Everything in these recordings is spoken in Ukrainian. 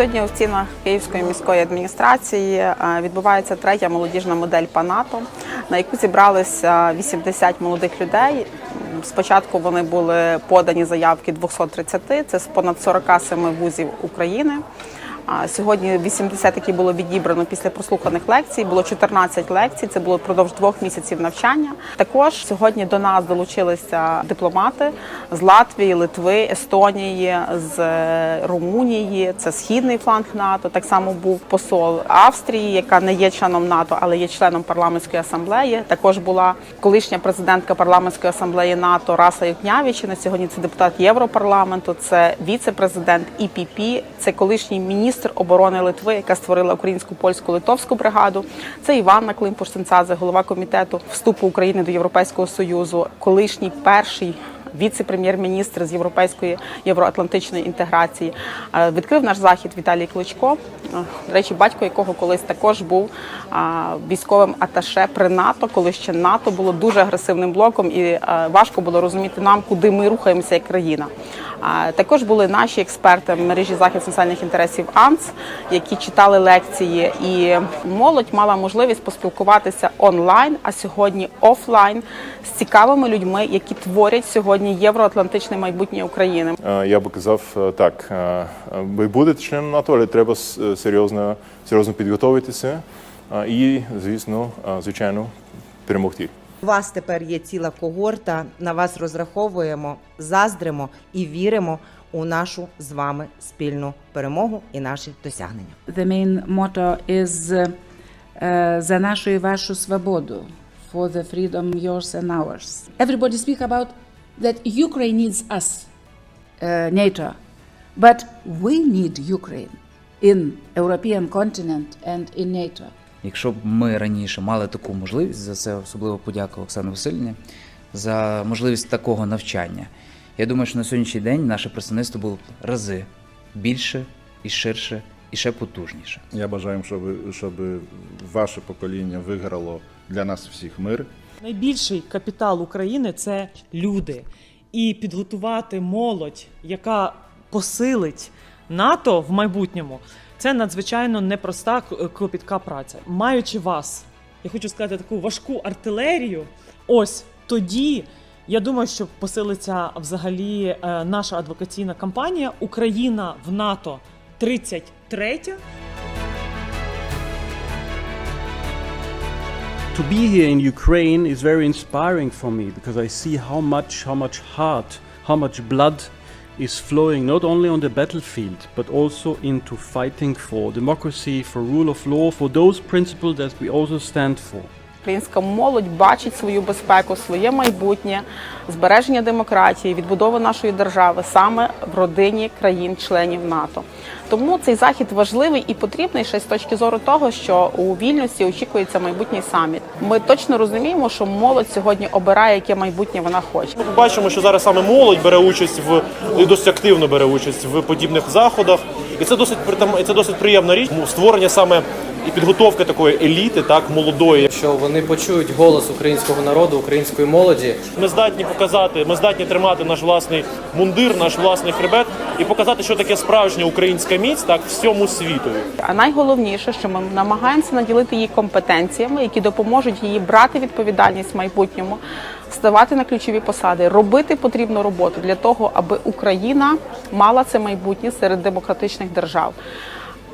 Сьогодні у стінах Київської міської адміністрації е, відбувається третя молодіжна модель по НАТО, на яку зібралися 80 молодих людей. Спочатку вони були подані заявки 230, це з понад 47 вузів України. Сьогодні 80, які було відібрано після прослуханих лекцій. Було 14 лекцій. Це було впродовж двох місяців навчання. Також сьогодні до нас долучилися дипломати з Латвії, Литви, Естонії, з е, Румунії. Це східний фланг НАТО. Так само був посол Австрії, яка не є членом НАТО, але є членом парламентської асамблеї. Також була колишня президентка парламентської асамблеї НАТО Раса Юкнявічина. Сьогодні це депутат Європарламенту, це віце-президент ІПП, це колишній міністр оборони Литви, яка створила українську польську литовську бригаду. Це Іванна Климпуш-Цинцадзе, голова комітету вступу України до Європейського союзу, колишній перший. Віце-прем'єр-міністр з європейської євроатлантичної інтеграції Е, відкрив наш захід Віталій Кличко. Е, До речі, батько якого колись також був військовим аташе при НАТО, коли ще НАТО було дуже агресивним блоком, і е, важко було розуміти нам, куди ми рухаємося як країна. Також були наші експерти мережі захист національних інтересів АНЦ, які читали лекції, і молодь мала можливість поспілкуватися онлайн, а сьогодні офлайн з цікавими людьми, які творять сьогодні євроатлантичне майбутнє України. Е, Я би казав е, так: е, ви будете членом НАТО, але треба серйозно, серйозно підготуватися і, звісно, звичайно, перемогти. У вас тепер є ціла когорта. На вас розраховуємо, заздримо і віримо у нашу з вами спільну перемогу і наші досягнення. The main motto is uh, uh, за нашу і вашу свободу. For the freedom yours and ours. Everybody speak about that Ukraine needs us, uh, NATO, but we need Ukraine in European continent and in NATO. Якщо б ми раніше мали таку можливість, за це особливо подяка Оксані Васильівні, за можливість такого навчання. Я думаю, що на сьогоднішній день наше представництво було б рази більше і ширше, і ще потужніше. Я бажаю, щоб, щоб ваше покоління виграло для нас всіх мир. Найбільший капітал України це люди. І підготувати молодь, яка посилить НАТО в майбутньому, це надзвичайно непроста клопітка праця. Маючи вас, я хочу сказати таку важку артилерію. Ось тоді я думаю, що посилиться взагалі е, наша адвокаційна кампанія Україна в НАТО 33 to be here in Ukraine is very inspiring for me because I see how much how much heart, how much blood is flowing not only on the battlefield but also into fighting for democracy, for rule of law, for those principles that we also stand for. Українська молодь бачить свою безпеку, своє майбутнє, збереження демократії, відбудову нашої держави саме в родині країн-членів НАТО. Тому цей захід важливий і потрібний ще з точки зору того, що у вільності очікується майбутній саміт. Ми точно розуміємо, що молодь сьогодні обирає, яке майбутнє вона хоче. Ми бачимо, що зараз саме молодь бере участь в і досить активно бере участь в подібних заходах, і це досить це досить приємна річ. Створення саме і підготовка такої еліти, так молодої. що вони почують голос українського народу, української молоді. Ми здатні показати, ми здатні тримати наш власний мундир, наш власний хребет і показати, що таке справжня українська міць, так всьому світові. А найголовніше, що ми намагаємося наділити її компетенціями, які допоможуть їй брати відповідальність в майбутньому, ставати на ключові посади, робити потрібну роботу для того, аби Україна мала це майбутнє серед демократичних держав.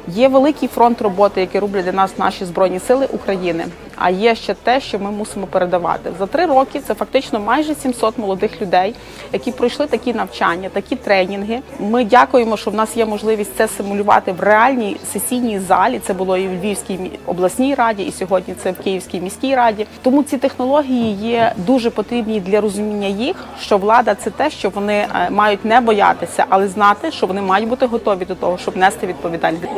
Є великий фронт роботи, який роблять для нас наші збройні сили України. А є ще те, що ми мусимо передавати за три роки. Це фактично майже 700 молодих людей, які пройшли такі навчання, такі тренінги. Ми дякуємо, що в нас є можливість це симулювати в реальній сесійній залі. Це було і в Львівській обласній раді, і сьогодні це в Київській міській раді. Тому ці технології є дуже потрібні для розуміння їх, що влада це те, що вони е, мають не боятися, але знати, що вони мають бути готові до того, щоб нести відповідальність.